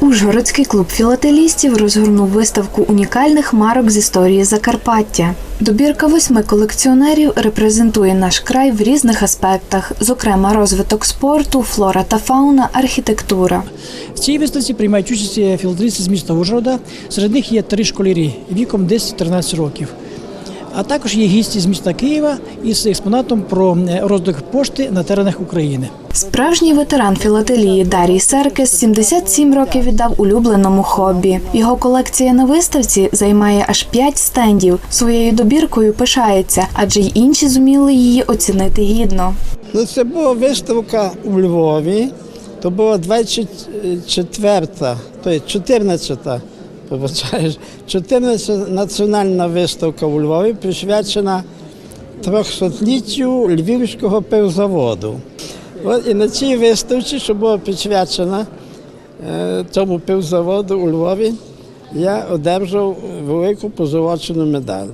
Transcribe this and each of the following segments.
Ужгородський клуб філателістів розгорнув виставку унікальних марок з історії Закарпаття. Добірка восьми колекціонерів репрезентує наш край в різних аспектах, зокрема розвиток спорту, флора та фауна, архітектура. В цій виставці приймають участь філателісти з міста Ужгорода. Серед них є три школярі віком 10-13 років. А також є гісті з міста Києва із експонатом про е, розвиток пошти на теренах України. Справжній ветеран філателії Дарій Серкес 77 років віддав улюбленому хобі. Його колекція на виставці займає аж 5 стендів. Своєю добіркою пишається, адже й інші зуміли її оцінити гідно. Ну, це була виставка у Львові. То була 24-та, то є 14-та, вибачаєш, 14 національна виставка у Львові, присвячена 300-літтю Львівського пивзаводу. От і на цій виставці, що була присвячена е, цьому пивзаводу у Львові, я одержав велику позолочену медаль.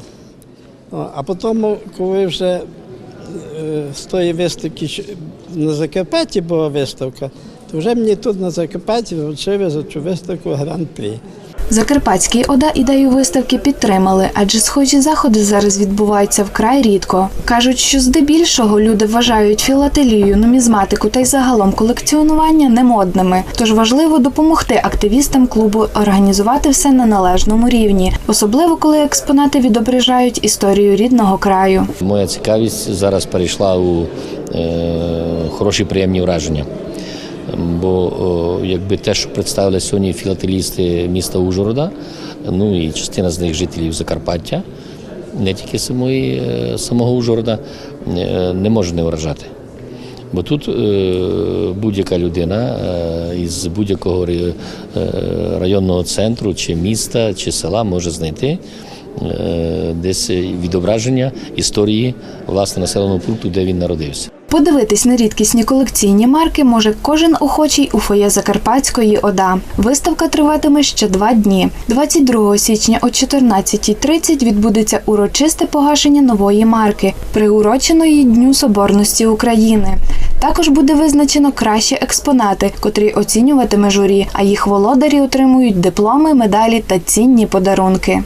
А потім, коли вже е, з тої виставки на Закарпатті була виставка, то вже мені тут на Закарпатті вручили за цю виставку гран-прі. Закарпатський ОДА ідею виставки підтримали, адже схожі заходи зараз відбуваються вкрай рідко. Кажуть, що здебільшого люди вважають філателію, нумізматику та й загалом колекціонування немодними. Тож важливо допомогти активістам клубу організувати все на належному рівні, особливо коли експонати відображають історію рідного краю. Моя цікавість зараз перейшла у е, хороші приємні враження. Бо якби те, що представили сьогодні філателісти міста Ужгорода, ну і частина з них жителів Закарпаття, не тільки самої, е, самого Ужгорода, е, не може не вражати. Бо тут е, будь-яка людина е, із будь-якого е, районного центру, чи міста, чи села може знайти е, десь відображення історії власне населеного пункту, де він народився. Подивитись на рідкісні колекційні марки може кожен охочий у фоє Закарпатської ОДА. Виставка триватиме ще два дні. 22 січня о 14.30 відбудеться урочисте погашення нової марки, приуроченої Дню Соборності України. Також буде визначено кращі експонати, котрі оцінюватиме журі, а їх володарі отримують дипломи, медалі та цінні подарунки.